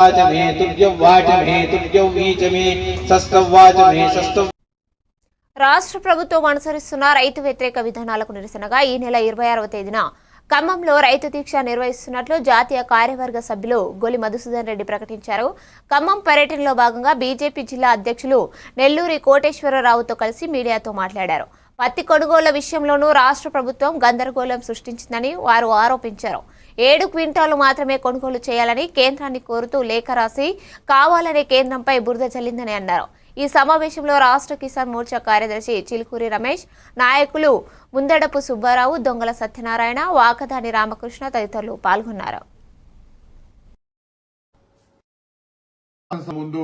Watch मे तुभ्यं watch मे तुभ्यं वीच मे षष्ठं watch मे षष्ठं రాష్ట్ర ప్రభుత్వం అనుసరిస్తున్న రైతు వ్యతిరేక విధానాలకు నిరసనగా ఈ నెల ఇరవై ఆరవ తేదీన ఖమ్మంలో రైతు దీక్ష నిర్వహిస్తున్నట్లు జాతీయ కార్యవర్గ సభ్యులు గొలి మధుసూదన్ రెడ్డి ప్రకటించారు ఖమ్మం పర్యటనలో భాగంగా బీజేపీ జిల్లా అధ్యక్షులు నెల్లూరి కోటేశ్వరరావుతో కలిసి మీడియాతో మాట్లాడారు పత్తి కొనుగోళ్ళ విషయంలోనూ రాష్ట్ర ప్రభుత్వం గందరగోళం సృష్టించిందని వారు ఆరోపించారు. ఏడు క్వింటాలు మాత్రమే కొనుగోలు చేయాలని కేంద్రాన్ని కోరుతూ లేఖ రాసి కావాలనే కేంద్రంపై బురద చల్లిందని అన్నారు. ఈ సమావేశంలో రాష్ట్ర కిసాన్ మోర్చా కార్యదర్శి చిలుకూరి రమేష్ నాయకులు ముందడపు సుబ్బారావు దొంగల సత్యనారాయణ వాకదాని రామకృష్ణ తదితరులు పాల్గొన్నారు. ముందు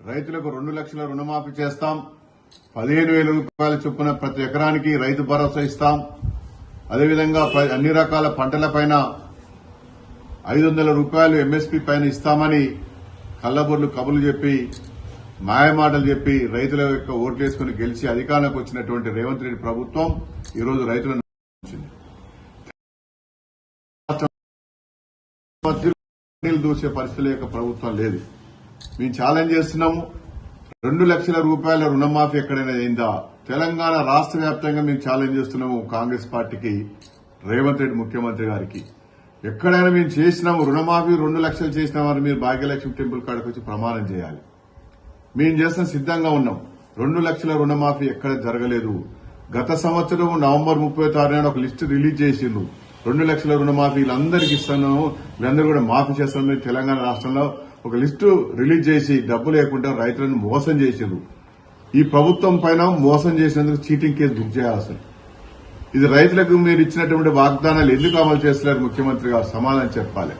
రైతులకు రెండు లక్షల రుణమాఫీ చేస్తాం. పదిహేను వేల రూపాయల చొప్పున ప్రతి ఎకరానికి రైతు భరోసా ఇస్తాం. అదేవిధంగా అన్ని రకాల పంటలపైన ఐదు వందల రూపాయలు ఎంఎస్పీ పైన ఇస్తామని కళ్ళబొర్లు కబులు చెప్పి మాయమాటలు చెప్పి రైతుల యొక్క ఓట్లు వేసుకుని గెలిచి అధికారంలోకి వచ్చినటువంటి రేవంత్ రెడ్డి ప్రభుత్వం ఈరోజు రైతులను దూసే పరిస్థితుల యొక్క ప్రభుత్వం లేదు. మేము ఛాలెంజ్ చేస్తున్నాము. రెండు లక్షల రూపాయల రుణమాఫీ ఎక్కడైనా అయిందా? తెలంగాణ రాష్ట్ర వ్యాప్తంగా మేము ఛాలెంజ్ చేస్తున్నాము? కాంగ్రెస్ పార్టీకి రేవంత్ రెడ్డి ముఖ్యమంత్రి గారికి. ఎక్కడైనా మేము చేసినాము రుణమాఫీ రెండు లక్షలు చేసినామని మీరు భాగ్యలక్ష్మి టెంపుల్ కాడికి వచ్చి ప్రమాణం చేయాలి. మేము చేసిన సిద్ధంగా ఉన్నాం. రెండు లక్షల రుణమాఫీ ఎక్కడ జరగలేదు. గత సంవత్సరం నవంబర్ ముప్పై తారీఖున ఒక లిస్టు రిలీజ్ చేసిండ్రు. రెండు లక్షల రుణమాఫీ వీళ్ళందరికీ ఇస్తాను వీళ్ళందరూ కూడా మాఫీ చేస్తామని తెలంగాణ రాష్ట్రంలో ఒక లిస్టు రిలీజ్ చేసి డబ్బు లేకుండా రైతులను మోసం చేసిండ్రు. ఈ ప్రభుత్వం పైన మోసం చేసినందుకు చీటింగ్ కేసు బుక్ చేయాల్సింది ఇది రైతులకు మీరు ఇచ్చినటువంటి వాగ్దానాలు ఎందుకు అమలు చేస్తున్నారు ముఖ్యమంత్రి గారు సమాధానం చెప్పాలి.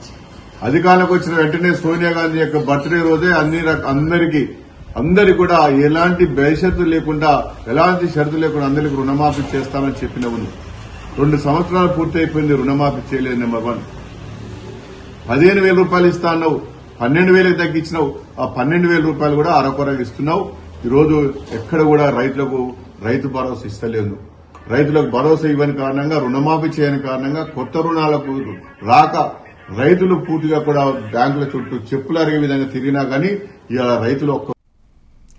అధికారంలోకి వచ్చిన వెంటనే సోనియా గాంధీ యొక్క బర్త్డే రోజే అన్ని అందరికీ అందరి కూడా ఎలాంటి భవిష్యత్తు లేకుండా ఎలాంటి షరతు లేకుండా అందరికి రుణమాఫీ చేస్తామని చెప్పినవును రెండు సంవత్సరాలు పూర్తయిపోయింది రుణమాఫీ చేయలేదు నెంబర్ వన్. పదిహేను వేల రూపాయలు ఇస్తా అన్నావు. పన్నెండు వేలకు తగ్గించినావు. ఆ పన్నెండు వేల రూపాయలు కూడా అరకొరగా ఇస్తున్నావు. ఈరోజు ఎక్కడ కూడా రైతులకు రైతు భరోసా ఇస్తలేదు. రైతులకు భరోసా ఇవ్వని కారణంగా రుణమాఫీ చేయని కారణంగా కొత్త రుణాలకు రాక రైతులు పూర్తిగా కూడా బ్యాంకుల చుట్టూ చెప్పులు అరిగే విధంగా తిరిగినా గానీ ఇలా రైతులు ఒక్క